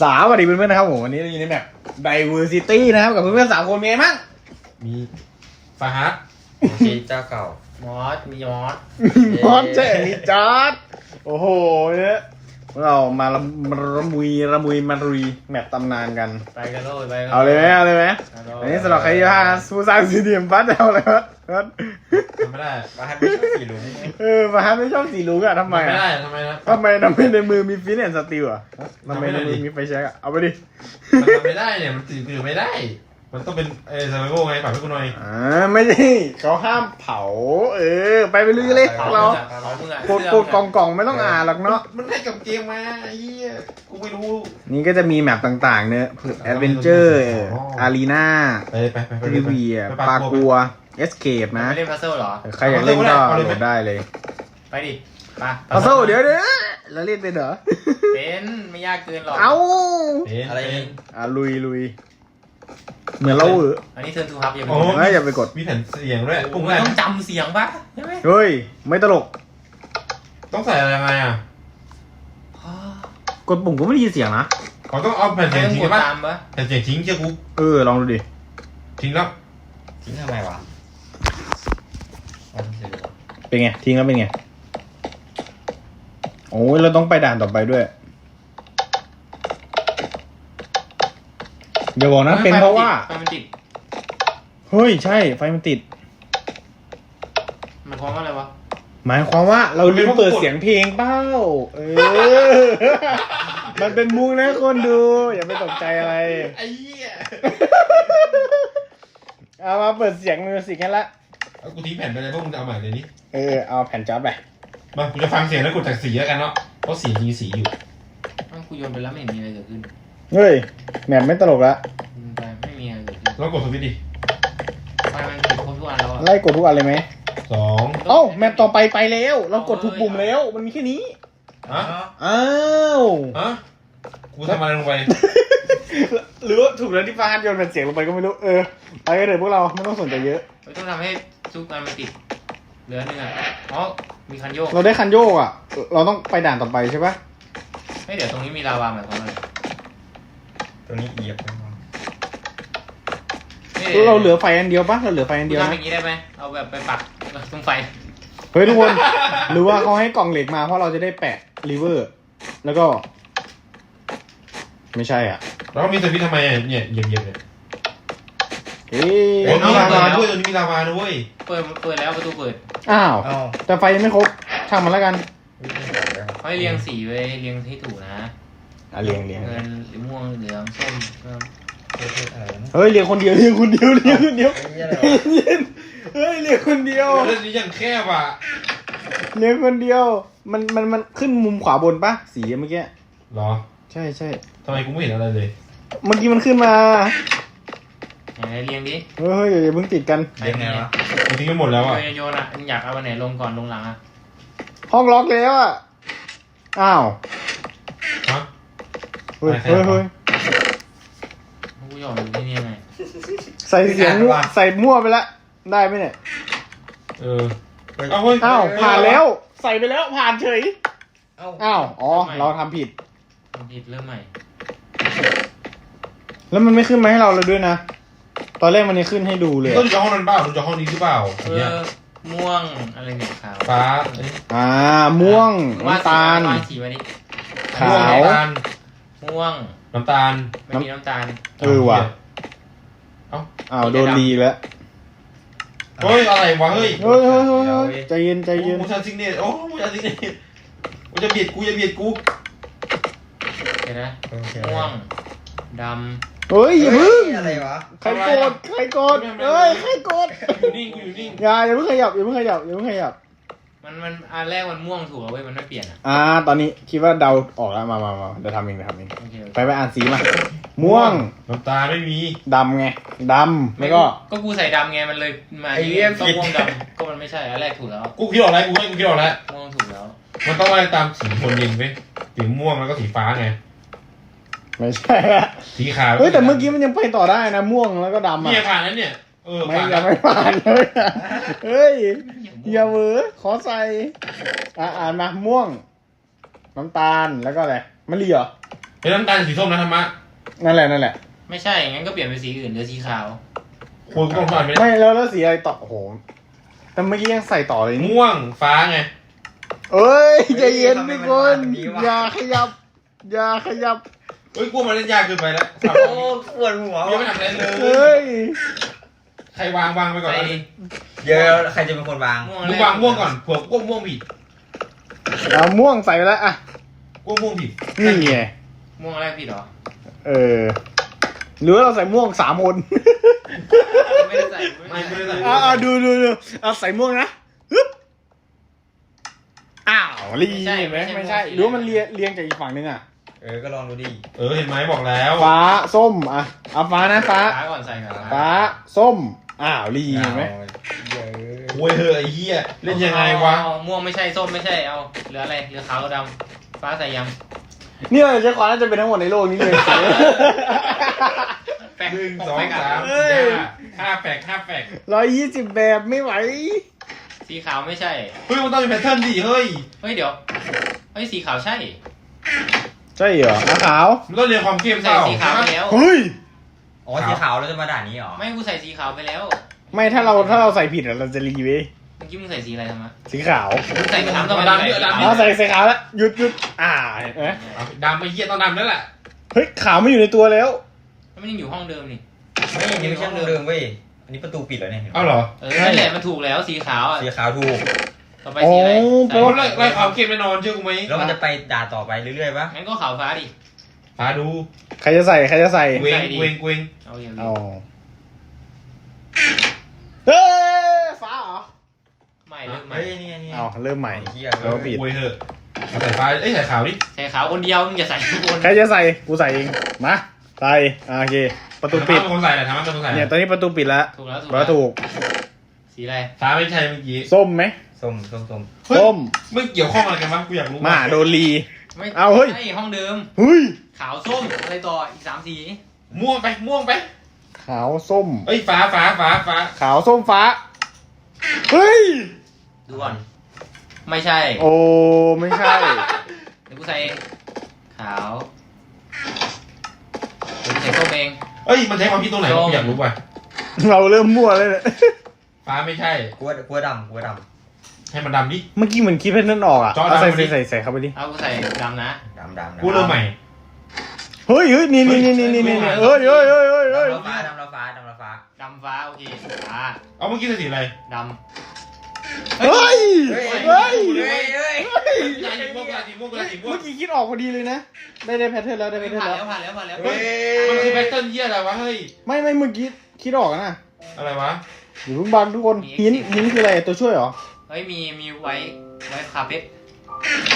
สวัสดีเพื่อนๆนะครับผมวันนี้เราอยู่ในแมป Diversity นะครับ กับเพื่อนๆสามคนมีไงบ้างมีฟาฮัดชีเจ้าเก่ามอสมีมอสมีมอสเจมีจอร์ดโอ้โหเนี่ย เรามาระระมุยระมุยมารุยแมปตำนานกัน ไปกันเลยไปกันเอาเลยไหมเอาเลยไหมเอาเลยอันนี้สำหรับใครที่ว่าผู้สร้างสี่เหลี่ยมบัสเอาเลยครับบัสทำไม่ได้ฟาฮัดไม่ชอบสีลุงเออมาฮะไม่ชอบสีลุงอะทำไมทำไม่อะได้ทำไมนะทำไมทำไมในมือมีฟินแอนสติลอะทำไมในมือมีไฟแช็กอะเอาไปดิมันทำไม่ได้เนี่ยมันถือถือไม่ได้ มันต้องเป็นเออซาเวโก้ไงฝากให้กูหน่อยอ่าไม่ใช่เขาห้ามเผา เออ ไปไปลือเลยเผาเรามึงอะเผามึงอะกดกดกล่องกล่องไม่ต้องอ่านหรอกเนาะมันให้กับเกมมาไอ้เหี้ยกูไม่รู้ นี่ก็จะมีแมปต่างๆ เนอะแอดเวนเจอร์อ๋ออารีนาไปไปไปไปริเวียปากัวเอสเคปนะไม่เล่นพัซเซิลเหรอ ใครอยากเล่นก็โหลดได้เลยไปดิไปพัซเซิลเดี๋ยวเดี๋ยวแล้วเล่นเป็นเหรอเป็นไม่ยากเกินหรอกเอา เป็นอะไรเป็นี่นอะลุยลุย เหมือนเราเอออันนี้เทิร์นทูฮับอย่าไปโอ้ไม่อย่าไปกด มีแผ่นเสียงด้วยโอ้ปุ่มโหแรกต้องจำเสียงปะใช่ไหมเฮ้ย ไม่ตลก ต้องใส่อะไรมาอะกดปุ่มก็ไม่ได้ยินเสียงนะ เขาต้องเอาแผ่นไม่เสียงต้องทิ้งกดป่ะตามปะแผ่นเสียงทิ้งเชื่อกูเออ ลองดูดิ ทิ้งแล้วทิ้งทำไมวะเอาเสียดีกว่าเป็นไง ทิ้งแล้วเป็นไง โอ้ยเราต้องไปด่านต่อไปด้วย อย่าบอกนะเป็นเพราะว่า ไฟมันติด เฮ้ยใช่ ไฟมันติด มันพร้อมว่าอะไรวะ หมายความว่าเราลืมเปิดเสียงเพลงเป้า เออ มันเป็นมุกนะคนดู อย่าไปตกใจอะไร ไอ้เหี้ยเอามาเปิดเสียงมิวสิกให้ละเอากูทิ้งแผ่นไปเลยพวกมึงจะเอาใหม่เลยนี่เออเอาแผ่นจอร์ดไปมากูจะฟังเสียงแล้วกดจากสีแล้วกันเนาะเพราะสีมีสีอยู่ อ้าวกูโยนไปแล้วไม่เห็นมีอะไรเกิดขึ้น เฮ้ยแหมไม่ตลกละโยนไปไม่มีอะไรเกิดขึ้นลองกดสวิตช์ดิไฟมันติดครบทุกอันแล้วอะไล่กดทุกอันเลยไหมสองเอ้าแมปต่อไปไปแล้ว เรากดทุกปุ่มแล้วมันมีแค่นี้ฮะอ้าวฮะกูทำอะไรลงไป หรือว่าถูกแล้วที่ฟ้าฮันโยนเป็นเสียงลงไปก็ไม่รู้เออไปกันเถอะพวกเราไม่ต้องสนใจเยอะเราต้องทำให้ทุกอันมันติดเหลือหนึ่งอะอ๋อมีคันโยกเราได้คันโยกอะ เราต้องไปด่านต่อไปใช่ปะไม่เดี๋ยวตรงนี้มีลาวาหมายความว่าอะไร ตัวนี้เอียบแน่นอนไม่ดี๋ยวเราเหลือไฟอันเดียวปะเราเหลือไฟอันกูเดียวทำอนะย่างนี้ได้ไหมเอาแบบไปปักตรงไฟ เฮ้ยทุกคน หรือว่าเขาให้กล่องเหล็กมาเพราะเราจะได้แปะรีเวอร์ แล้วก็ ไม่ใช่อะแล้วก็มีสวิตช์ทำไมอะเนี่ยเหยียบเหยียบเนี่ยเฮ้โอ้ยมีลาวาด้วยตัวนี้มีลาวาด้วยเปิดเปิดแล้วประตูเปิดอ้าว เอ้าแต่ไฟยังไม่ครบช่างมันแล้วกันวิ่งไม่ได้แล้วเขาให้เรียงสีไว้เรียงให้ถูกนะ อะเรียงเรียงเงินหรือม่วงเหลืองส้มครับเท่ๆอะไรนะเฮ้ยเรียงคนเดียวเรียงคนเดียวเรียงคนเดียวไอ้เหี้ยอะไรวะเฮ้ยเรียงคนเดียวเรื่องนี้ยังแคบอะเรียงคนเดียว มันมันมันขึ้นมุมขวาบนปะสีเมื่อกี้เหรอ ใช่ใช่ทำไมกูไม่เห็นอะไรเลย เมื่อกี้มันขึ้นมาไหนเรียงดิเฮ้ยอย่าเพิ่งติดกันเรียกไงวะกูทิ้งไปหมดแล้วโยอะนโยนอะมึงอยากเอาอันไหนลงก่อนลงหลังอะห้องล็อกแล้วอะอ้าวฮะเฮ้ยอะไรขยัเฮ้บยเฮ้ยกูหยอดอยู่ที่นี่ไง ใส่เสียงมั่วใส่มั่วไปละได้ไหมเนี่ยเออเอาเฮ้ยอ้าวผ่านแล้ว ใส่ไปแล้วผ่านเฉยเอ้าอ้าวอ๋อเราทำผิดมันผิดเริ่มใหม่ แล้วมันไม่ขึ้นมาให้เราเลยด้วยนะ ตอนแรกมันยังขึ้นให้ดูเลย ต้องจะห้องนั้นเปล่าต้องจะห้องนี้หรือเปล่าเอเนี่ยอม่วงอะไรเนี่ยขาวฟ้าเอ้ยอ่าม่วงวาดน้ำตาลวาดสีมาดิขาว ม่น้ำตาล ม่วง น้ำตาล ไม่มีน้ำตาล เออว่ะเอ้าอ้าวโดนรีแล้วเฮ้ยอะไรวะเฮ้ยเฮ้ยเฮ้ยเฮ้ยเฮ้ยใจเย็นใจเย็นมูชันซิงเนตโอ้มูชันซิงเนตกูจะเบียดกูจะเบียดกูเห็นไหมโอเคม่วงดเฮ้ยอย่าเฮ้เพึ่ยงอะไรวะใครโกรธใครโกรธเฮ้ยใครโกรธอยู่นิ่งกูอยู่นิ่งอย่าอย่าเพิ่งขยับอย่าเพิ่งขยับอย่าเพิ่งขยับำ มันมันอันแรกมันม่วงถูกแล้วเว้ยมันไม่เปลี่ยนอะอ่า ตอนนี้คิดว่าเดาออกแล้วมามามาเดี๋ยวทำเองเดี๋ยวทำเองโอเคโอเคไปไปอ่านสีมา ม่วงน้ำตาลไม่มี ดำไงดำแล้วก็ ก็กูใส่ดำไงมันเลยมาไอ้ที่เหี้ยต้องผิด ม่วงดำก็มันไม่ใช่อันแรกถูกแล้วกูคิดออกแล้วกูให้กูคิดออกแล้วม่วงถูกแล้วมันต้องไล่ตามสีคนเย็นไปสีม่วงแล้วก็สีฟ้าไงไม่ใช่ละสีขาวเฮ้ยแต่เมื่อกี้มันยังไปต่อได้นะ ม่วงแล้วก็ดำอะเนี่ยผ่านแล้วเนี่ย เออไม่ผ่านยังไม่ผ่านเลยอะเฮ้ยอย่าเหวอขอใส่อ่าอ่านมาม่วง น้ำตาลแล้วก็อะไรมะลิเหรอเป็นน้ำตาลสีส้มนะธรรมะนั่นแหละนั่นแหละ ไม่ใช่ งั้นก็เปลี่ยนเป็นสีอื่นเหลือสีขาวควรต้องทอนไปไม่แล้วแล้วสีอะไรต่อโอ้โหแต่เมื่อกี้ยังใส่ต่อเลยนี่ม่วงฟ้าไง เอ้ยใจเย็นทุกคนอย่าขยับ อย่าขยับเฮ้ยกลัวมันเล่นยากเกินไปแล้วสับโอ้ปวดหัวยังไม่ทำอะไรเลเฮ้ยย ใครวางวางไปก่อนใส่นะเดี๋ยวใครจะเป็นคนวางม่วงมึงวางม่วงก่อนเผื่อกลัวม่วงผิดเอาม่วงใส่ไปแล้วอะกลัวม่วงผิดนี่ไงม่วงอะไรผิดเหรอ เออหรือว่าเราใส่ม่วงสามคนไม่ได้ใส่ไม่ไม่ได้ใส่อ่าอ่าดูดูดูเอาใส่ม่วงนะฮึบอ้าวรีเห็นไหมไม่ใช่หรือว่ามันเรียงเรียงจากอีกฝั่งนึงอะเออ ก็ลองดูดิ เออ เห็นไหมบอกแล้ว ฟ้า ส้ม อะ เอาฟ้านะฟ้า ฟ้าก่อนใส่ก่อนฟ้า ส้ม อ้าวรีเห็นไหมเยอะโวยเหอะไอ้เหี้ยเล่นยังไงวะ เอาม่วงไม่ใช่ส้มไม่ใช่เอาเหลืออะไรเหลือขาวกับดำฟ้าใส่ยังนี่เราใช้ความน่าจะเป็นทั้งหมดในโลกนี้เลยแปะหนึ่งปกสองไปก่นสามเฮ้สี่ยห้าห้าแฝกห้าแฝกร้อยยี่สิบแบบไม่ไหว สีขาวไม่ใช่ เฮ้ยมันต้องมีแพทเทิร์นดิเฮ้ยเฮ้ยเดี๋ยวเฮ้ยสีขาวใช่ใช่เหรออะขาวมันต้องเรียนความเข้มเปใส่ล่าสีขาวไปแล้ว เฮ้ย อ๋อสีขาวแล้วจะมาด่านนี้เหรอไม่กูใส่สีขาวไปแล้ว ไม่ถ้าเราถ้าเราใส่ผิดอะเราจะรีเว้ยเมื่อกี้มึงใส่สีอะไรทำไมสีขาวมึงใส่ขาวทำไมดำเยอะดำเยเอาอะใส่สีขาวแล้วหยุดหยุดอ่าเห็นไหมเอาดำไปเหี้ยต้องดำแล้วแหละเฮ้ยขาวไม่อยู่ในตัวแล้วมันยังอยู่ห้องเดิมนี่ไม่ยังไม่ใช่ห้องเดิมเว้ยอันนี้ประตูปิดแล้วเนี่ยห็นไหมเอาเหรอเออนั่นแหละมันถูกแล้วสีขาวอะสีขาวถูกต่อไปโอ้สีอะไรแปลเพว่าราะไล่ไล่ความเข้มแน่นอนเชื่อกูไหมแล้วมันจะไปด่านต่อไปเรื่อยๆปะงั้นก็ขาวฟ้าดิ ฟ้าดูใครจะใส่ใครจะใส่เวงเวงเวงเอาอย่างเอานี้เฮ้ยฟ้าเหรอไม่เริ่มใหม่เฮ้ยนี่ไงนี่ไงเอาเริ่มใหม่เฮียแล้วปิดเวยเหอะเอาใส่ฟ้าเอ้ยใส่ขาวดิใส่ขาวคนเดียวมึงอย่าใส่ทุกคนใครจะใส่กูใส่เองมาใส่อ่าโอเคประตูปิดทำไมเป็นคนใส่แหละทำไมเป็นคนใส่เนี่ยตอนนี้ประตูปิดแล้วถูกแล้วถูกประตูถูกสีอะไรฟ้าไม่ใช่เมื่อกี้ส้มไหมส้มส้มส้มเฮ้ยส้มไม่เกี่ยวข้องอะไรกันวะกูอยากรู้มาโดนรี ไม่เอาเฮ้ย ใช่ห้องเดิม เฮ้ย ขาวส้มอะไรต่ออีกสามสีม่วงไปม่วงไปขาวส้ม เอ้ยฟ้าฟ้าฟ้าฟ้าขาวส้มฟ้า เฮ้ย ดูก่อน ไม่ใช่โอ้ ไม่ใช่ เดี๋ยวกูใส่เองขาวเดี๋ยวกูใส่ส้มเอง เอ้ยมันใช้ความคิดตรงไหนวะกูอยากรู้ว่ะเราเริ่มมั่วเลยเนี่ยฟ้าไม่ใช่กลัวกลัวดำกลัวด ให้มันดำดิ เมื่อกี้เหมือนคิดแพทเทิร์นออกอะจอดำเอาใส่มาดิ ใส่ใส่ใส่เข้าไปดิ เอากูใส่ดำนะำดำดำดำกูเริ่มใหม่ เฮ้ยเฮ้ยนี่นี่นี่นี่นี่นี่เฮ้ยเฮ้ยเฮ้ยเฮ้ยเฮ้ยดำฟ้าดำฟ้าดำฟ้าดำฟ้าโอเคฟ้าเอาเมื่อกี้ใส่สีอะไรดเฮ้ยเฮ้ยเฮ้ยเฮ้ยเฮ้ยใส่สีม่วงใส่สีม่วงใส่สีม่วเมื่งอกี้คิดออกพอดีเลยนะ ได้ได้แพทเทิร์นแล้วได้ำแพเฮ้ทยเทิร์นผ่านแล้แล้ววผ่านแล้วผ่านแล้ว เฮ้ยมันคือแพทเทิร์นเหี้ยอะไรวะเฮ้ย ไม่ไม่เมื่อกี้คิดออกอะนะอะไรวะอยู่าเพิ่งบังทุกคนหินหินคืออะไรตัวช่วยเหรอ เฮ้ยมีมีไว้ไว้คาเฟ่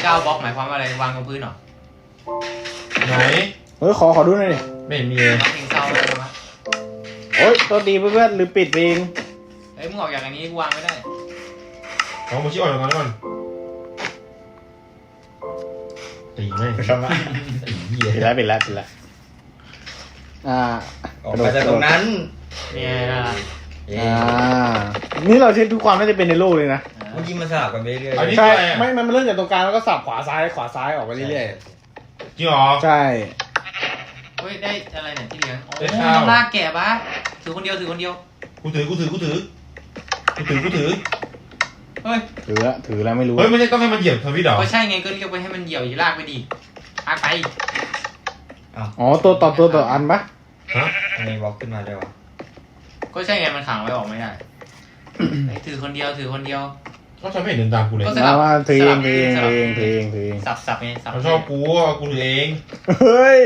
เก้าบล็อกหมายความว่าอะไรวางบนพื้นเหรอไหนเฮ้ยขอขอดูหน่อยดิไม่เห็นมีเลยน้องเพลงเศร้าเลยนะโอ๊ยตัวตีเพื่อนๆหรือปิดเองเฮ้ยมึงออกจากอันนี้กูวางไม่ได้ลองมาชี้อ่อนก่อนก่อนตีแม่งทำไมตีเหี้ยปิดแล้วปิดแล้วปิดแล้วอ่าออกมาจากตรงนั้นเนี่ยนะเย้อ่านี่เราเช็คทุกความน่าจะเป็นในโลกเลยนะ เมื่อกี้มันสลับกันไปเรื่อยอันนี้ใช่คืออะไรไม่อะมันมันเริ่มจากตรงกลางแล้วก็สับขวาซ้ายขวาซ้ายออกไปเรื่อยจริงเหรอ ๆใช่ เฮ้ยได้อะไรเนี่ยที่เหลือโอ้ได้ข้าวต้องลากแกะปะถือคนเดียวถือคนเดียว กูถือกูถือกูถือกูถือกูถือเฮ้ยถือละถือแล้วไม่รู้เฮ้ยไม่ใช่ต้องให้มันเหยียบทวิตเหรอก็ใช่ไงก็เรียกไปให้มันเหยียบอย่าลากไปดิลากไปอ๋อตัวต่อตัวต่ออันปะฮะทำไมบล็อกขึ้นมาด้วยวะก็ใช่ไงมันขังไว้ออกไม่ได้เฮ้ยถือคนเดียวถือคนเดียว เขาชอบไม่เห็นเดินตามกูเลยก็สลัมาบว่าถือเองสลับถือเองสลัถืบอเองถือเองถือเอง สับสับไงสับเขาชอบกูอะกูถือเองเฮ้ย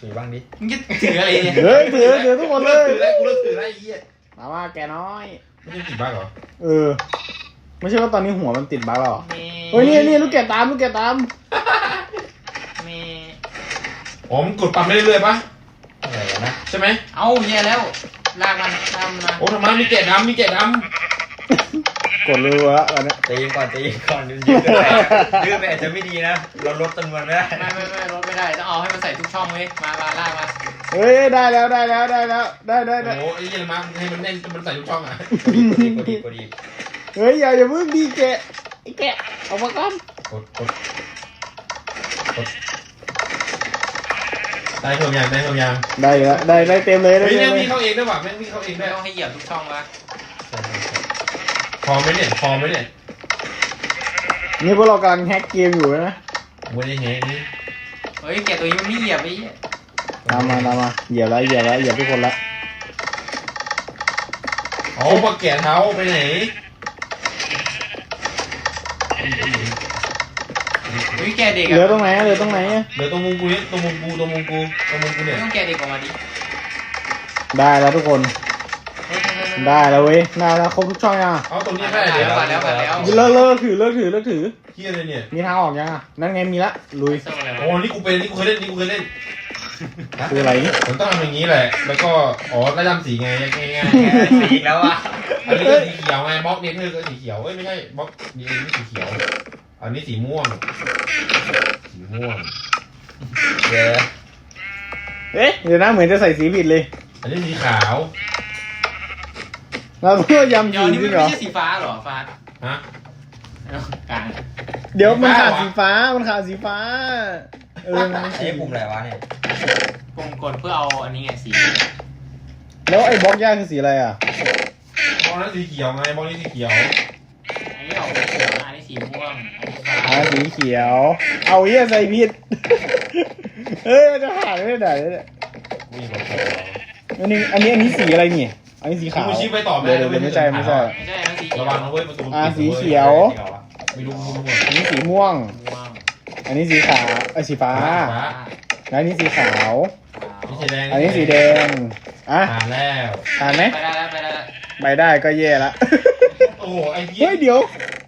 ถือบ้างดิมึงจะถืออะไรเนี่ยเฮ้ยถือถือทุกคนเลย ถือแล้วกูเลิกถือแล้วไอ้เหี้ยมาว่าแกน้อย ไม่ใช่ติดบ้าเหรอเออ ไม่ใช่ว่าตอนนี้หัวมันติดบ้าหรอแม่เฮ้ยนี่นี่ลูกแกะตามลูกแกะตามแม่อ๋อมันกดปั๊มได้เรื่อยๆปะอะไรวะนะใช่ไหมเอาแย่แล้วลากมันลากมันมาโอ้ทำไมมีแกะดำมีแกะด กดเลยวะตอนเนี้ยใจเย็นก่อนใจเย็นก่อนยืดยืดไปยืดไปอาจจะไม่ดีนะ เราลดจำนวนไม่ได้ไม่ไม่ไม่ลดไม่ได้ต้องเอาให้มันใส่ทุกช่องเว้ยมามาลากมาเฮ้ยได้แล้วได้แล้วได้แล้วได้ได้ำได้โอ้ไอ้เหี้ยมาให้มันแน่นมันใส่ทุกช่องอะกดอีกกดอีกกดอีกเฮ้ยอย่าอย่าเพิ่งดีแกะไอ้แกะเอามาก่อนกดกดกดได้เพิ่มยังได้เพิ่มยังได้แล้วได้ได้เต็มเลยได้เฮ้ยเต็แม่มงเลมียเข้าเองด้วยว่ะแม่งมีเข้าเองไม่ด้วยต้องให้เหยียบทุกช่องวะ พอไหมเนี่ยพอไหมเนี่ยนี่พวกเรากำลังแฮกเกมอยู่นะไม่ได้ไงนี่เฮ้ยแกตัวนี้มันไม่เหยียบไอ้เหี้ยตามมาตามมาเหยียบแล้วเหยียบแล้วเหยียบทุกคนละอ๋อปลาแก่เท้าไปไหนเฮ้ยแกเด็กเหลืออะตรงไหนเหลือตรงไหนเดี๋ยวตรงมุมกูนี่ตรงมุมกูตรงมุมกูตรงมุมกูไม่เนี่ยต้องแกเด็กออกมาดิได้แล้วทุกคน ได้แล้วเว้ยได้แล้วครบทุกช่องยังอะเอาตรงนี้ผ่านไม่ได้แล้วเดี๋ยวผ่านแล้วผ่านแล้ว เลิกเลิกถือเลิกถือเลิกถือ เฮียเลยเนี่ย มีทางออกยังอะนั่นไงมีละลุยเสื้ออะไรโอ้วะนี่กูเป็นนี่กูเคยเล่นนี่กูเคยเล่นคืออะไรนี่ มันต้องทำอย่างนี้แหละ แล้วก็อ๋อไล่ดำสีไงง่ายแกสีอีกแล้ววะๆอันนี้ก็สีเขียวไงบล็อกเนเธอร์ก็สีเขียวเอ้ยไม่ใช่บล็อกดีนี่สีเขียว อันนี้สีม่วง สีม่วง เดี๋ยวเอ๊ะเดี๋ยวนะเหมือนจะใส่สีผิดเลย อันนี้สีขาว เราเพื่อยำเดี๋สียวนี่จมัรินงเหรไม่อใช่สีฟ้าเหรอฟ้าฮะ เอากลางเดี๋ยวมันขาดสีสีฟ้าฟ้า มันขาดสีฟ้า เออมันไอ้ปุ่มอะไรวะเนี่ยกงกดเพื่อเอาอันนี้ไงสีแล้วไอ้บล็อกย่างคือสีอะไรอะบล็อกนั้นสีเขียวไงบล็อกนี้สีเขียวอันนี้ออกสีเขียวอันนี้สีม่วงอันนี้ฟ้าอ่าสีเขียว เอาเยี่ยใส่ผิดเฮ้ยมันจะผ่านไม่ได้เนี่ยมีบล็อกเขียวอันนี้อันนี้อันนี้สีอะไรนี่ อันนี้สีขาวกูชี้ไปต่อเดี๋ยวเดี๋ยวเดี๋ยวไม่ใช่ไม่ใช่ ไม่ใช่อันนั้นสีเขียระววังนะเว้ยประตูอ่าปิดสีเขียว ไม่รู้ไม่รู้อันนี้สีม่วง ม่วงอันนี้สีขาวไอ้ยสีฟ้าฟ้าแล้วอันนี้สีขาว นี่สีแดงอันนี้สีแดงอะผ่านแล้วผ่านไหมไปได้แล้วไปได้แล้วไปได้ก็แย่ละ โอ้โหไอ้เหี้ยเฮ้ยเดี๋ยว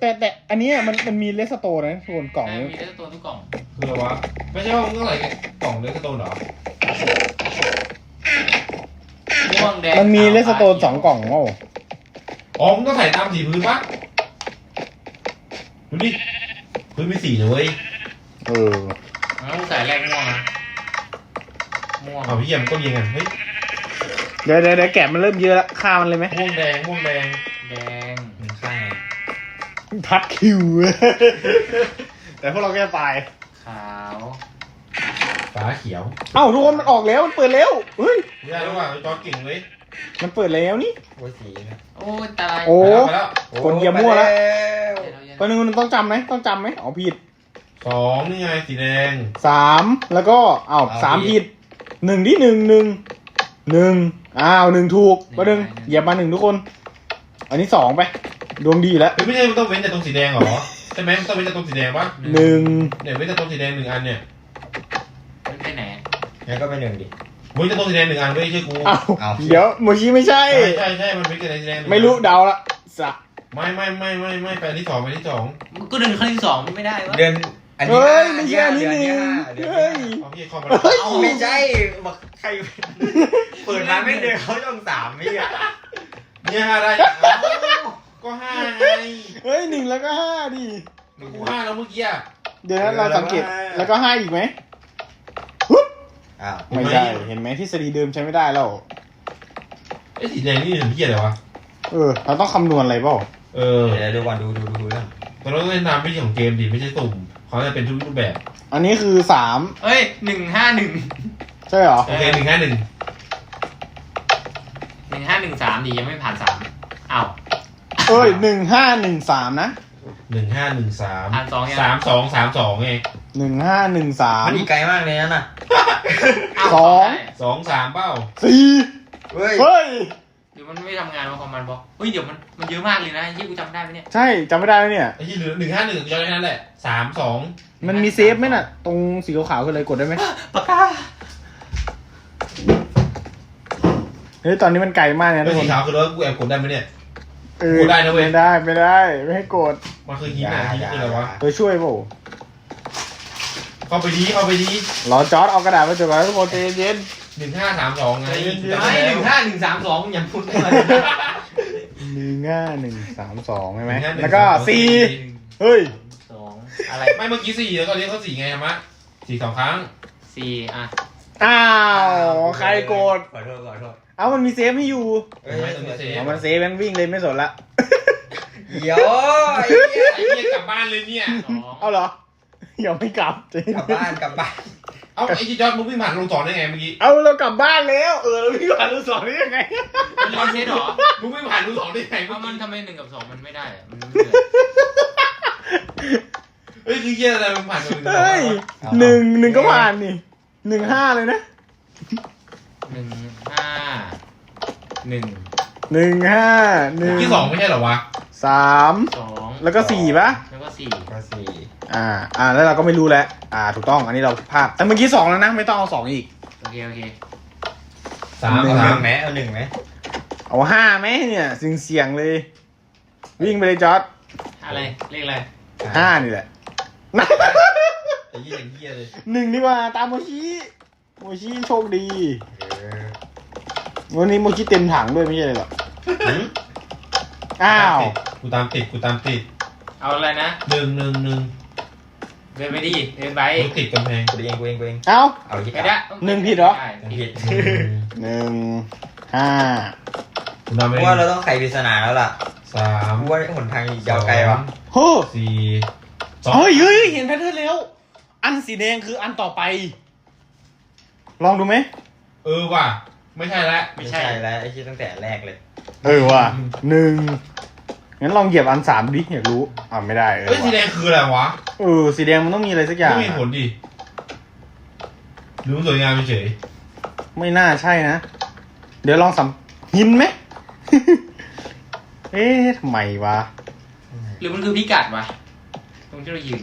แต่แต่อันเนี้ยมันมันมีเลสโตนนะส่วนกล่องใช่นี้มีได้ตัวทุกกล่องคืออะไรวะไม่ใช่ว่ามึงต้องใส่กล่องเลสโตนเหรอ ม่วงแดงมันมีขาวเลสโตนสองกล่องโอ้อ๋อมึงต้องใส่ตามสีพื้นปะดูดิพื้นมีสีนะเว้ยเออแล้วกูใส่แรกม่วงนะม่วงเอาพี่เยี่ยมนก็ยิงกันเฮ้ยเดี๋ยวเดี๋ยวเดี๋ยวแกะมันเริ่มเยอะละฆ่ามันเลยไหมม่วงแดงม่วงแดงแดงมันข้างไงพัดคิว แต่พวกเราแค่ไปขาว ฟ้าเขียวเอ้าทุกคนมันออกแล้วมันเปิดแล้วเฮ้ยไม่ได้หรือเปล่าจอเก่งเลยมันเปิดแล้วนี่ โอ้ยสีนะโอ้ยตายโอ้ ไปแล้วคนเหยียบมั่วแล้วไปแล้วตอนนึงมันต้องจำไหมต้องจำไหมอ๋อผิดสองนี่ไงสีแดง สามแล้วก็อ้าวเอาสามผิผิดด หนึ่งที่หนึ่งหนึ่งหนึ่งอ้าวหนึ่งถูกมาหนึ่งเหยียบมาหนึ่งทุกคน อันนี้สองไป ดวงดีแล้วเฮ้ยไม่ใช่มันต้องเว้นแต่ตรงสีแดงเหรอ ใช่ไหมมันต้องเว้นแต่ตรงสีแดงปะหนึ่งเนี่ยเว้นแต่ตรงสีแดงหนึ่งอันเนี่ยมันไปไหน งั้นก็เป็นหนึ่งดิเว้นแต่ตรงสีแดงหนึ่งอันเว้ยเชื่อกูอ้าวเอา เดี๋ยวโมชิไม่ใช่ ใช่ใช่ใช่มันเว้นแต่ในสีแดงหนึ่งอันไม่รู้เดาละสะไม่ไม่ไม่ไม่ไม่ไปอันที่สองไปอันที่สองมันก็เดินขั้นที่สองไม่ได้วะเดือนอันที่เฮ้ห้ายไม่ใช่อันนี้หนึ่งเดือที่ห้าเฮ้ยเอาพี่เข้ามาเฮ้ยเอาไม่ใช่บอกใครเปิดมาไม่เดือนเขาช่องสามไม่อะเนี่ยห้าได้เอาก็ห้าไงเฮ้ยหนึ่งแล้วก็ห้าดิกูห้าแล้วเมื่อกี้อะเดี๋ยวนะเราสังเกตแล้วก็ห้าอีกไหมฮึบ อ้าวไม่ใช่เห็นไหมทฤษฎีเดิมใช้ไม่ได้แล้ว ไอ้สีแดงนี่เป็นพี่อะไรวะ เออ เราต้องคำนวณอะไรเปล่าเออเดี๋ยวดูก่อนดูดูดูดูเรื่องแต่เราต้องเล่นตามวิธีของเกมดิไม่ใช่สุ่มเขาจะเป็นทุกรูปแบบ อันนี้คือสามเอ้ยหนึ่งห้าหนึ่งใช่เหรอ โอเคหนึ่งห้าหนึ่งหนึ่งห้าหนึ่งสามดียังไม่ผ่านสามอ้าวเอ้ยหนึ่งห้าหนึ่งสามนะหนึ่งห้าหนึ่งสามผ่านสองยังสามสองสามสองไง หนึ่งห้าหนึ่งสามมันอีกไกลมากเลยนั่นน่ะอ้าวสองได้สองสามเป้าสี่เฮ้ย เฮ้ย เดี๋ยวมันไม่ทำงานมาของมันบอกเฮ้ยเดี๋ยวมันมันเยอะมากเลยนะยี่กูจำได้ไหมเนี่ย ใช่จำไม่ได้แล้วเนี่ย ไอ้ที่เหลือหนึ่งห้าหนึ่งจำได้แค่นั้นแหละสามสองมันมีเซฟไหมน่ะ ตรงสีขาวๆคืออะไรกดได้ไหมปากกาเฮ้ยตอนนี้มันไกลมากนะแล้ทุวกคสีนขาวคือรถกูแอบกดได้ไหมเนี่ย เออกดได้นะเว้ย ไม่ได้ไม่ได้ ไม่ให้กดมันคือฮิตนะฮิตคืออะไรวะ ตัวช่วยเปล่า เข้าไปดีเข้าไปดีรอจอร์ดเอากระดาษมาจดไว้ทุกคนใจเย็นหนึ่งห้าสามสองไงไม่หนึ่งห้าหนึ่งสามสองอย่าพูดเลยหนึ่งห้าหนึ่งสามสองใช่ไหมนึ่งห้าหนึ่งแล้วก็สามสี่เฮ้ยสองอะไรไม่เมื่อกี้สี่แล้วก็เรียกเขาสี่ไงมะสี่สองครั้งสี่อะอ้าวใครกดขอโทษขอโทษเอามันมีเซฟให้อยู่เฮ้ยไม่ต้องมีเซฟเอามันเซฟแม่งวิ่งเลยไม่สนละเดี๋ยวไอ้เหี้ยไอ้เหี้ยกลับบ้านเลยเนี่ยสองเอาเหรอ ยังไม่กลับจริงกลับบ้านกลับบ้านเอ้าไอ้ที่จอร์ดมึงวิ่งผ่านลูกศรได้ไงเมื่อกี้เอาเรากลับบ้านแล้ว เออเราพี่ผ่านลูกศรได้ยังไงมันรีเซ็ตเหรอมึงวิ่งผ่านลูกศรได้ไงเมื่เอาอมันกี้ทำไมหนึ่งกับสองมันไม่ได้อะมันไม่เหมือนเฮ้ยคือเหี้ยอะไรมึงผ่านกับหนึ่งศรเฮ้ยหนึ่งหนึ่งก็ผ่านนี่หนึ่งห้าเลยนะหนึ่งห้าหนึ่งหนึ่งห้าหนึ่งที่สองไม่ใช่เหรอวะสามสอง แล้วก็สี่ปะแล้วก็สี่ก็สี่อ่า อ่า แล้วเราก็ไม่รู้แล้ว อ่า ถูกต้อง อันนี้เราพลาด แต่เมื่อกี้สองแล้วนะ ไม่ต้องเอาสองอีก โอเค โอเคสามเอาหสานึ่มงไหมเอาหนึ่งไหมเอาห้าไหมเนี่ยเสียงเสียงๆเลย วิ่งไปเลยจอร์ดอะไร เลขอะไรห้านี่แหละไอ้เหี้ยอย่างเหี้ยเลยหนึ่งดีกว่าตามโมชิโมชิโชคดีเออวันนี้โมชิเต็มถังด้วยไม่ใช่เลยเหรอหืม อ้าว กูตามติดกูตามติดเอาอะไรนะ หนึ่งหนึ่งหนึ่งเดินไปดิ เดินไปกูติดกำแพงกูเองกูเองกูเองเอ้า เอาที่ไม่ได้หนึ่งผิดเหรอไยังผิดหนึ่งห้ากูตามเพเองราะว่าเราต้องไขปริศนาแล้วล่ะสามกูว่าหนทางอีกยาวไกลวะโฮ้สี่สองเฮ้ยเฮ้ยเห็นแพทเทิร์นแล้ว อันสีแดงคืออันต่อไป ลองดูไหมเออว่ะ ไม่ใช่แล้วไม่ไม่ใช่ใช่แล้วไอ้ที่ตั้งแต่แรกเลย เออว่ะหนึ่งงั้นลองเหยียบอันสามดิอยากรู้อ่าไม่ได้เออเฮ้ยสีแดว่ะงคืออะไรวะเออสีแดงมันต้องมีอะไรสักอย่างไม่มีผลดิหรือมันสวยงามเฉยไม่น่าใช่นะ เดี๋ยวลองสัมหินไหม เอ๊ะทำไมวะ หรือมันคือพิกัดวะตรงที่เรายืน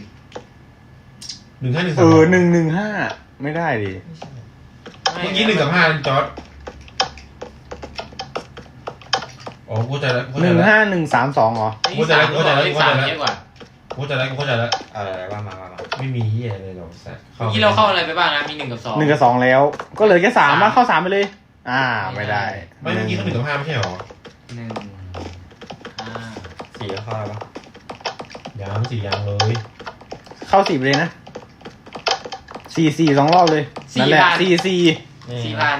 หนึ่งห้าหนึ่งเอสามอหนึ่งหนึ่งห้าไม่ได้ดิเมื่อกี้หนึ่งกับห้านั่นจอร์ด อ๋อกูเข้าใจแล้วกูหเข้าใจนึ่งแล้วห้าหนึ่งสามสองเหรอ กูเข้าใจแล้วกูเข้าใจแล้วเลขกูเข้าสามใจแล้วเยอะกว่ากูเข้าใจแล้วกูเข้าใจแล้วเอาอะไรว่ามามามาไม่มีเหี้ยเลยหรอกสัตว์เมื่อกี้เราเข้าอะไรไปบ้างนะ มีหนึ่งกับสองหนึ่งกับสองแล้ว ก็เหลือแค่สามสามมาเข้าสามไปเลย อ่า ไม่ได้ไม่เมื่อกี้เขาหนึ่งกับห้าไม่ใช่หรอหนึ่งห้าสี่ก็เข้าแล้วปะยังสี่ยังเลยเข้าสี่ไปเลยนะสี่สี่สองรอบเลยนั่นแหละสี่สี่นี่สี่พัน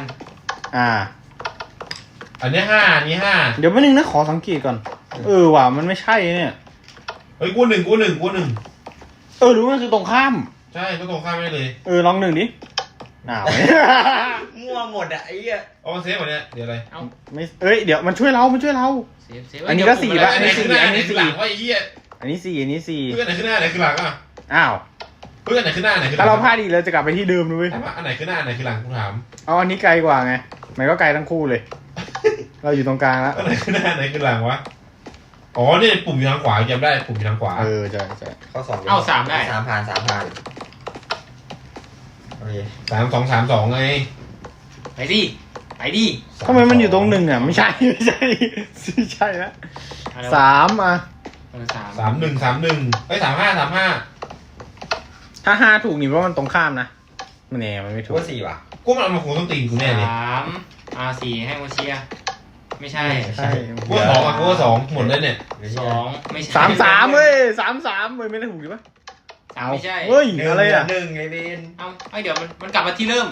อ่า อันนี้ห้าอันนี้ห้าเดี๋ยวแป๊บนึงนะขอสังเกตก่อน เออว่ะมันไม่ใช่เนี่ย เฮ้ยกูหนึ่งกูหนึ่งกูหนึ่งเออรู้มันคือตรงข้าม ใช่ก็ตรงข้ามไม่เลยเออลองหนึ่งดิอ้าว มั่วหมดอะไอ้เหี้ยเอามาเซฟก่อนเนี่ยเดี๋ยวอะไรเอาไม่เอ้ยเดี๋ยวมันช่วยเรา มันช่วยเรา เซฟเซฟอันนี้ก็สี่เดี๋ยวละ อันไหนขึ้นหน้าอันไหนขึ้นหลังวะไอ้เหี้ยอันนี้สี่อันนี้สี่เพื่อนอันไหนขึ้นหน้าอันไหนขึ้นหลังอะอ้าวเพื่อนอันไหนขึ้นหน้าอันไหนขึ้นหลัถ้างเราพลาดอีกเราจะกลับไปที่เดิมนะเว้ย ถามว่าอันไหนขึ้นหน้าอันไหนขึ้นหลังกูถามเอาอันนี้ไกลกว่าไง มันก็ไกลทั้งคู่เลย เราอยู่ตรงกลางแล้วอันไหนขึ้นหน้าอันไหนขึ้นหลังวะ อ๋อนี่ปุ่มอยู่ทางขวาจำได้ปุ่มอยู่ทางขวา เออใช่ใช่เข้าสองเอาสามได้ สามผ่านสามผ่านโอเคสามสองสามสองไงไปดิ ไปดิทำไมมันอยู่ตรงหนึ่งอะ ไม่ใช่ไม่ใช่ไม่ใช่นะอะไรวะสามอะเออสามสามหนึ่งสามหนึ่งไอ้ยสามห้าสามห้าถ้าห้าถูกนี่เพราะมันตรงข้ามนะมันแน่มันไม่กูถูกว่าสี่ว่ะกูมันเอามาคงต้องตีนกูแน่เลยสามอาสี่ให้โมเชีย ไม่ใช่ใช่กูว่าสองอะกูว่าสองหมดเลยเนี่ยหรือสองไม่ใช่สามสามเว้ยสามสามเว้ยไม่ได้ถูกดิปะสามไม่ใช่เฮ้ยหนึ่งอะไรอะหนึ่งไอ้เบนเอาไอ้เดี๋ยวมันมันกลับมาที่เริ่ม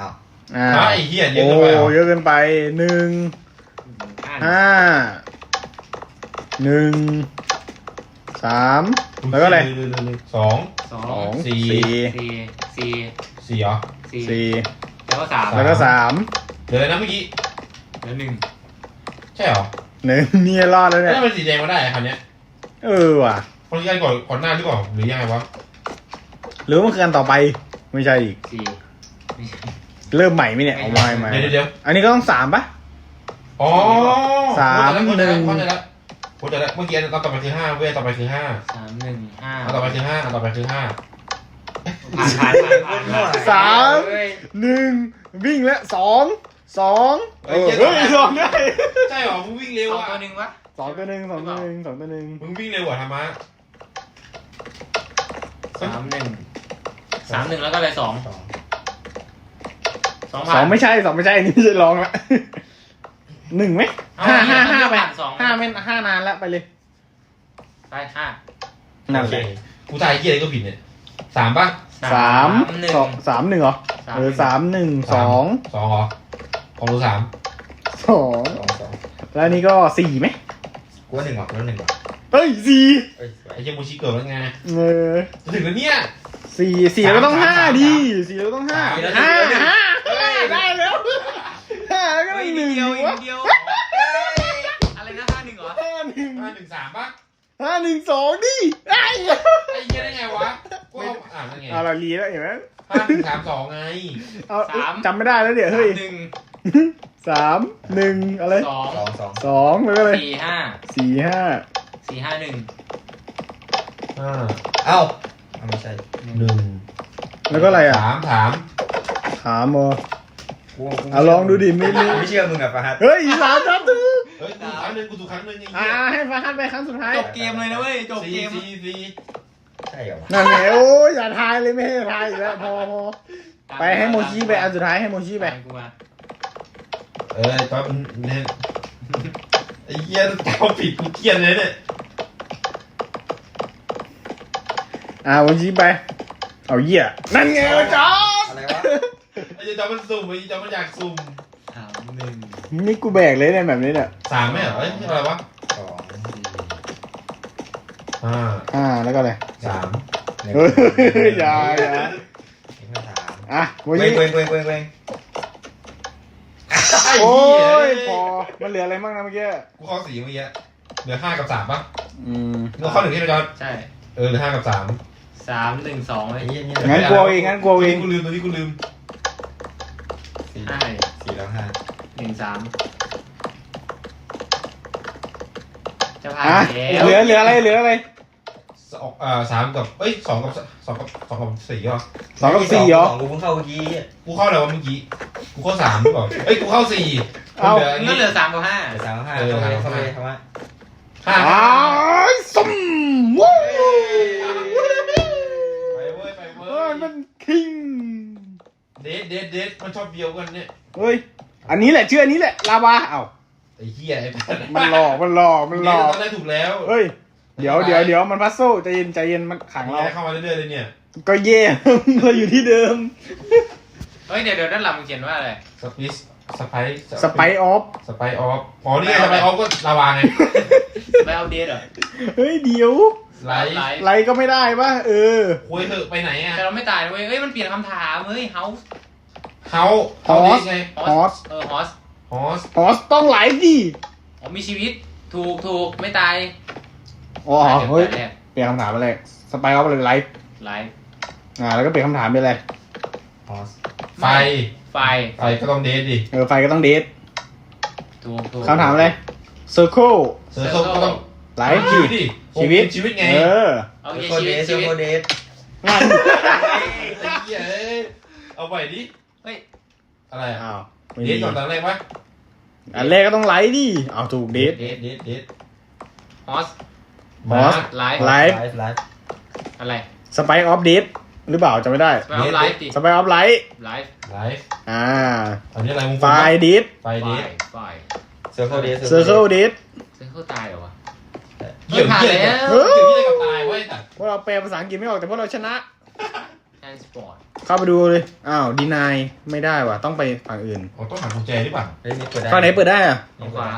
อ้าวอ่าอ้าวไอ้เหี้ยเยอะโอ้เกินไปเหรอเยอะเกินไปหนึ่งอ่านห้าหนึ่งสามแล้วก็อะไรสองสอสองงสี่สี่สี่สี่สี่เหรอสี่สี่แล้วก็สามแล้วก็สามเดี๋ยวอะไรนะเมื่อกี้แล้วหนึ่ง ใช่เหรอหนึ่งเนี่ยรอดแล้วแล้เนี่วยทำไมสีแดงมาได้อะคราวเนี้ยเออว่ะ คนที่กันก่อนก่อนหน้าหรือเปล่าหรือยังไงวะหรือว่ามันคืออันต่อไป ไม่ใช่อีก สี่ไม่ใช่เริ่มใหม่ไหมเนี่ยเอาไม่ไม่เดี๋ยวเดี๋ยวอันนี้ก็ต้องสามปะอ๋อสามเข้าใจแล้วหนึ่งเข้าใจแล้วเข้าใจแล้วเมื่อกี้ตอนต่อไปคือห้าเว้ยต่อไปคือห้าสามหนึ่งห้าอันต่อไปคือห้าอันต่อไปคือห้าผ่านผ่านผ่านผ่านผ่านสาม เฮ้ยหนึ่งวิ่งแล้วสอง สองเออเฮ้ยสองได้ ใช่เหรอมึงวิ่งเร็วสองอะตัวหนึ่งวะสองตัวหนึ่งสองตัวหนึ่งสองตัวหนึ่งมึงวิ่งเร็วกว่าธรรมะสามหนึ่งสามหนึ่งแล้วก็เลยสองสองสองสผ่าอนงไม่ใช่สองไม่ใช่อันนี้ไม่ใช่ลองละหนึ่งไหมเอาห้าอันนี้ห้าห้าไปผ่านสองห้าไม่ห้านานแล้วไปเลยไปห้านั่นแหละกูทายเกียอะไรก็ผิดเนี่ยสามป่ะสามหนึ่งสองสามหนึ่งเหรอสามเออสามหนึ่งสองสองเหรอ ของรู้สามสองสองสองแล้วอันนี้ก็สี่ไหมกูว่าหนึ่งว่ะกูว่าหนึ่งว่ะเฮ้ยสี่เอ้ยสวยไอ้เจมูชิเกิดแล้วไงเออถึงแล้วเนี่ย สี่สี่เราก็ต้องห้าดิสี่เราก็ต้องห้าห้าห้าได้แล้วห้าก็เฮ้ยหนินึ่ดงเดียวอีกวะนิดเดียวอะไรนะห้าหนึ่งเหรอห้าหนึ่งห้าหนึ่งสามปะห้าหนึ่งสองดิไอ้ไอ้เหี้ยได้ไงวะกูเอาอ่านได้ไงเอาละลีแล้วเห็นไหมห้าหนึ่งสามสองไงเอาจำไม่ได้แล้วเดี๋ยวเฮ้ยหนึ่ง สามหนึ่งอะไรสองสองสองสองแล้วก็เลยสี่ห้าสี่ห้าสี่ห้าหนึ่งห้าเอ้าเอาไม่ใช่หนึ่งแล้วก็อะไรอะ ถามถามถามมอกูกูอะลองดูดิไม่ไม่ไม่เชื่อมึงอะฟาฮัดเฮ้ยสามครับถูกเฮ้ยกูครั้งหนึ่งกูถูกครั้งหนึ่งไอ้อ่าเหี้ยให้ฟ้าฮัดไปครั้งสุดท้ายจบเกมเลยนะเว้ยจบสี่เกม สี่สี่ใช่เหรอวะนั่นไงโอ้ยอย่าทายเลยไม่ให้ทายอีกแล้วพอพอไปให้โมชิไปอันสุดท้ายให้โมชิไปตามกูมา เออตอนเนี่ยไอ้เหี้ยเขาผิดกูเกลียดเลยเนี่ยอ่าโมชิไป เอาเหี้ยนั่นไงจอดอะไรวะไอ้เจ้ามันสุ่มไอ้เจ้ามันอยากสุ่มสามหนึ่งนี่กูแบกเลยเนี่ยแบบนี้เนี่ยสามไม่เหรอเอ้ยอะไรวะสองสี่ห้าอ่าแล้วก็เลยสามหนึ่งเฮ้ยอย่าอย่าอีกห้าสามอะโมเวชิงเวงเวงเวงเวงไอ้ โอ้เหี้ยพอมันเหลืออะไรบ้างนะเมื่อกี้กูเข้าสี่เมื่อกี้เหลือห้ากับสามปะอืมมึงเข้าหนึ่งที่ไปจอนใช่เออเหลือห้ากับสามสามหนึ่งสองเลยไอ้เหี้ยนี่งั้นกลัวเองงั้นกลัวเองกูลืมตัวนี้กูลืมสี่ห้าสี่แล้วห้าหนึ่งสามจะผ่านอะแล้วเหลือเหลืออะไรเหลืออะไร สองอ่าสามกับเอ้ยสองกับสองกับสองกับสี่เหรอสองกับสี่เหรอสองกูเพิ่งเข้าเมื่อกี้กูเข้าอะไรวะเมื่อกี้กูเข้าสามหรือเปล่าเอ้ยกูเข้าสี่เอ้าเหลืออันก็นี้เหลือสามกับห้าเดี๋ยวสามห้าเออเข้าไปเข้าไปทำไมห้าอ้าวสมวู้ไปเว้ยไปเว้เฮ้ยยมันคิงเดทเดทเดทมันชอบเบียวกันเนี่ยเฮ้ยอันนี้แหละชื่ออันนี้แหละลาวาเอ้าไอ้เหี้ยไอ้มันหลอกมันหลอกมันหลเดทอกตอนแรกถูกแล้วเฮ้ย เดี๋ยวเดี๋ยวเดี๋ยวมันพัซโซ่ใจเย็นใจเย็นมันขังเราเราเข้ามาเรื่อยๆเลยเนี่ย ก็เย่ เราอยู่ที่เดิม เฮ้ยเดี๋ยวเดี๋ยวด้านหลังมึงเขียนว่าอะไร สปิสสไปซ์สไปออฟสไปออฟอ๋อนี่ไงสไปออฟก็ลาวาไงไปเอาเดทเหรอ เฮ้ยเดี๋ยวไลท์ไลท์ไรก็ไม่ได้ปะเออคุยเถอะไปไหนอะแต่เราไม่ตายนะเว้ยเอ้ยมันเปลี่ยนคำถามเฮ้ยเฮาส์เฮาเฮาดิสไงฮอสเออฮอสฮอสฮอสต้องไหลดิอ๋อมีชีวิตถูกถูกไม่ตาย อ๋อเฮ้ยแรกเปลี่ยนคำถามอะไรสไปออฟเลยไลฟ์ไลฟ์อ่าแล้วก็เปลี่ยนคำถามเป็นอะไรฮอสไฟ ไฟไฟก็ต้องเดทดิเออไฟก็ต้องเดทถูกถูกคำถามอะไรเซอร์เคิลเซอร์เคิลก็ต้องไลฟ์ชีดิวิตดิชีวิตชีวิตไงเออโอเซเคอร์โคชีเดวิตสเซชีอร์วิโคตเดสงานไอ้เหี้ยเอ้ยเอาไปดิเฮ้ยอะไรอะอ้าวไม่เดดีทก่อนตอนแรกวะอันแรกก็ต้องไลฟ์ดิเอาถูกเดทเดทเดทเดทฮอส ฮอสไลฟ์ไลฟ์ไลฟ์ ไลฟ์ อะไรสไปออฟเดทหรือเปล่าจำไม่ได้ไปเอาไลฟ์ดิสไปออฟไลท์ไลฟ์ไลฟ์อ่าอันนี้อะไรมึงไฟเดทไฟไฟเดทไฟเซอร์โคเดสเซอร์เคิลเดทเซอร์เคิลตายเหรอวะเกี่ยวผ่านเกี่ยวแล้วเกี่ยวที่อะไรกับตายเว้ยแต่พวกเราแปลภาษาอังกฤษไม่ออกแต่พวกเราชนะ แอนสปอร์ตเข้าไปดูเลย อ้าวดีนายไม่ได้ว่ะต้องไปฝั่งอื่นอ๋อต้องหากุญแจหรือเปล่าเฮ้ยนี่เปิดได้ฝั่งไหนเปิดได้อะตรงขวา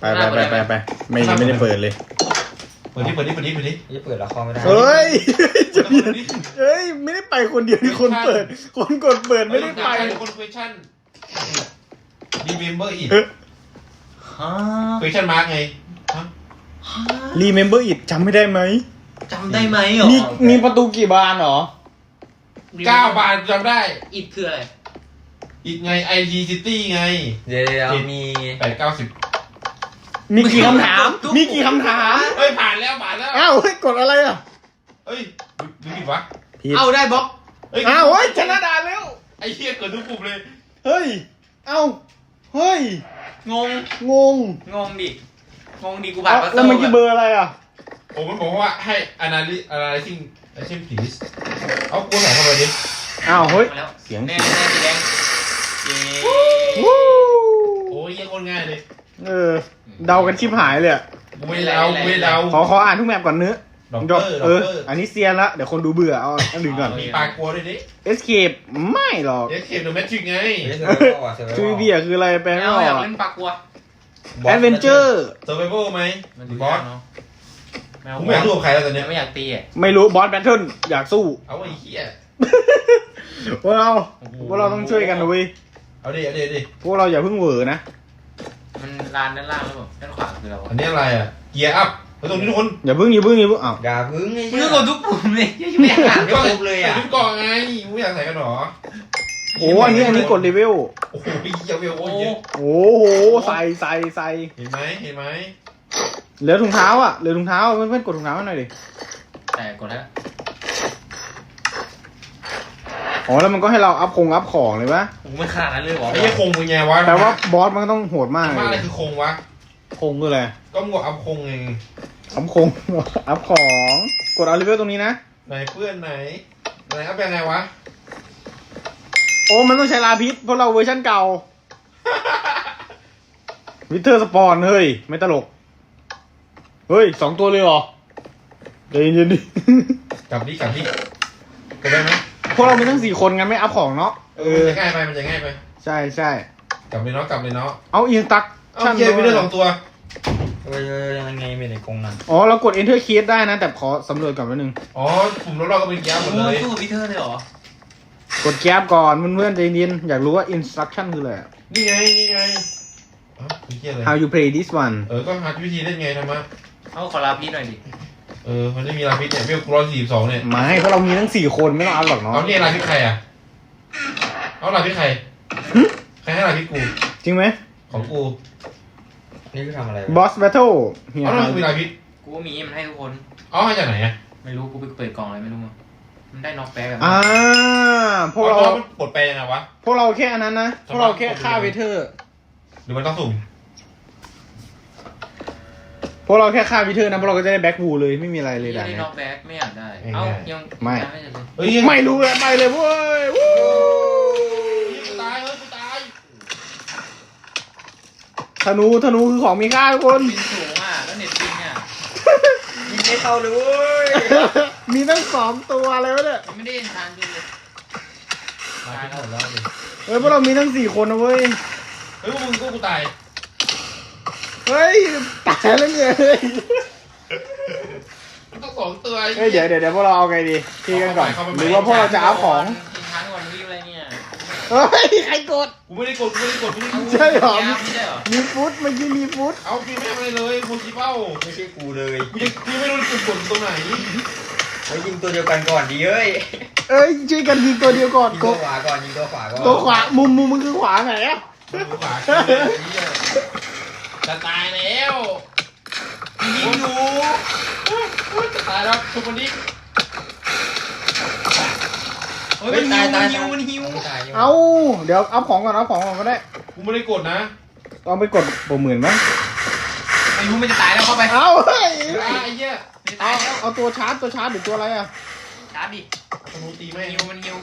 ไปไปไปไปไปไม่ไม่ได้เปิดเลย เปิดดิเปิดดิเปิดดิเปิดดินี่เปิดละครไม่ได้เฮ้ยจะเปิเปลี่ยนดดิเฮ้ยไม่ได้ไปคนเดียวที่คนเปิด คนกดเปิดไม่ได้ไปคน question remember it ฮะ question mark ไงฮะรีเมมเบอร์อิจำไม่ได้ไหมจำได้ไหมเหรอมีมีประตูกี่บานเหรอเก้าบาทจำได้อิดคืออะไรอีกไง IT City ไงเดี๋ยวเดี๋ยวมีแปดเก้าสิบ มีกี่คำถาม มีกี่คำถาม เฮ้ยผ่านแล้วผ่านแล้ว อ้าวเฮ้ยกดอะไรอะเฮ้ยดูดูผิดวะผิดเอาได้บล็อก เฮ้ยอ้าวเฮ้ยชนะด่านแล้ว ไอ้เหี้ยเกิดทุกกลุ่มเลย เฮ้ย เอ้า เฮ้ย งง งงงงดิ งงดิกูผ่านเอ้าปัสแล้วเมื่อกี้เบอร์อะไรอะ ผมมันบอกว่าให้ analyze analyzing action please เอากูใส่เข้าไปดิอ้าวเฮ้ยมาแล้วเสียงแน่แน่สีแดงเย้วู้โอ้ยเหี้ยคนง่ายเลย เออ เดากันชิบหายเลยอะกูไม่เดากูไม่เดาขอขออ่านทุกแมปก่อนเนื้อะด็อกดเตออกร์ด็เออกอเตอร์อันนี้เซียนละ เดี๋ยวคนดูเบื่อเอาอันอื่นก่อน มีปลากลัวด้วยดิ escape ไม่หรอกเอ็กเคปเดอะแมทริกไงเฮ้ยเซอร์ไวโอลอะเซอร์ไวคือโอลเบียคืออะไรแปลไม่เอาอออยากกเล่นปลากลัว adventure เซอร์ไ a เวลไหมมันดูบอยากสเนาะแมวกูไม่อยากสู้กับใครแล้วตอนเนี้ยไม่อยากตีอะไม่รู้บอสแบทเทิลอยากสู้เอาไอ้เหี้ยพวกเราพวกเราต้องช่วยกันนะเว้ยเอาดิเอาดิเอาดิพวกเราอย่าเพิ่งเหวอนะมัน ลานด้านล่างแล้วแบบด้านขวาคือเราอันนี้อะไรอะ เกียร์อัพไปตรงนี้ทุกคนอย่าเพิ่งอย่าเพิ่งอย่าเพิ่งอ้าวอย่าพึ่งไอ้มึงเหี้ยก็กดทุกปุ่มเลยยังไม่อ่านไม่ครบเลยอะชุดเกาะไงไม่อยากใส่กันหรอโอ้อันนี้อันนี้กดเลเวลโอ้โหเหี้ยเวลโอ้โอ้ยเยอะโอ้โหใส่ใส่ใส่เห็นไหมเห็นไหมเหลือถุงเท้าอะเหลือถุงเท้าเพื่อนๆกดถุงเท้าให้หน่อยดิแต่กดแล้ว อ๋อแล้วมันก็ให้เราอัพคงอัพของเลยปะโอ้ไม่ขนาดนั้นเลยเหรอไอ้เหี้ยคงมึงไงวะแต่ว่าบอสมันก็ต้องโหดมากว่าอะไรเลยคือคงวะ คงคืออะไรก็มึงบอกอัพคงไงอัพคง อัพของกดเอาเลเวลตรงนี้นะไหนเพื่อนไหนไหนอัพเป็นไงวะ โอ้มันต้องใช้ลาพิษเพราะเราเวอร์ชันเก่าวิเทอร์สปอนเฮ้ยไม่ตลก เฮ้ยสองตัวเลยเหรอเดี๋ยวเย็นๆดิ กลับดิกลับดิกลับได้ไหม พวกเรามีทั้งสี่คนงั้นไม่อัพของเนาะ เออ มันจะง่ายไป มันจะง่ายไป ใช่ใช่ กลับเลยเนาะ กลับเลยเนาะ เอาอินสตักเอาเกียร์ไปด้วยสองตัว เออยังไงไม่ได้กงนั่นอ๋อ เรากด enter key ได้นะ แต่ขอสำรวจก่อนแป๊บนึง อ๋อปุ่มรอบๆก็เป็นเกียร์หมโอ้ดเลยสู้กับพีเตอร์เลยเหรอ กดแก๊บก่อนเพื่อนๆใจเย็นอยากรู้ว่า instruction คืออะไร นี่ไง นี่ไงอ๋อมีเกียร์เลย how you play this one เออ ก็หาวิธีเล่นไงทำไมเอาขอลาพีหน่อยดิ เออ มันไม่มีลาพิษเนี่ยเวลร้อยสี่สิบสองเนี่ย ไม่เพราะเรามีทั้งสี่คนไม่ต้องอัพหรอกเนาะเอาเนี่ยลาพิษใครอะ เอาลาพิษใคร ใครให้ลาพิษกู จริงไหมของกู นี่คือทำอะไร boss battle เฮียเอาแล้วมันมีลาพิษกูว่ามีมันให้ทุกคน เอามาจากไหนอะไม่รู้กูไปเปิดกล่องอะไรไม่รู้มามันได้น็อกแบ็กอะอ่าพวกเราอมันปลดแปลยังไงวะ พวกเราแค่อันนั้นนะพวกเราแค่ฆ่าเวเทอร์ หรือมันต้องสุ่ม พวกเราแค่ฆ่าวิเทอร์นะพวกเราก็จะได้แบ็กบูเลยไม่มีอะไรเลยได้ด่านเนี้น็ยอกแบ็กไม่อยากได้ เอ้ายังไม่ยังไม่ได้เลยเฮ้ยไม่รู้เลยไปเลยเว้ยวู้กูตายเฮ้ยกูตายธนูธนูคือของมีค่าทุกคน บินสูงอะแล้วเน็ตบินเนี่ยยิงไม่เข้าเลยเว้ยมีตั้งสองตัวเลยวะเนี่ยยังไม่ได้เห็นทางดูเลยตายหมดแล้วดิเฮ้ยพวกเรามีตั้งสี่คนนะเว้ยเฮ้ยพวกมึงก็กูตาย เฮ้ยตายแล้วเนี่ยเฮ้ยมันต้องสองตัวเฮ้ยเดี๋ยวเดี๋ยวเดี๋ยวพวกเราเอาไงดีทีกันก่อนเข้าไปหรือว่าพวกเราจะอัพของกินทางก่อนวิวอะไรเนี่ยเฮ้ยใครกดกูไม่ได้กดกูไม่ได้กดกูไม่ได้กดใช่เหรอไม่ใช่เหรอมีฟุตเมื่อกี้มีฟุตเอาพี่ไม่ทำอะไรเลยโคชิเป้าไม่ใช่กูเลยกูยังกูยังไม่รู้จุดกดตรงไหนเฮ้ยยิงตัวเดียวกันก่อนดีเอ้ยเอ้ยช่วยกันยิงตัวเดียวก่อนยิงกตัวดขวาก่อนยิงตัวขวาก่อนตัวขวามุมมุมมันคือขวาไหนอะกูขา จะตายแล้วยิงอยู่จะตายแล้วทุกคนนี้เฮ้ยมันหิวมันหิวมันหิวตายยังเอาเดี๋ยวเอาของก่อนเอาของก่อนก็ได้กูไม่ได้กดนะเอาไปกดโปรหมื่นมั้งไม่รู้มันจะตายแล้วเข้าไปเอาเฮ้ยไอ้เหี้ยมันจะเอาตายแล้วเอาตัวชาร์จตัวชาร์จหรือตัวอะไรอะชาร์จดิธนูตีมัแม่นงหิวมันหิว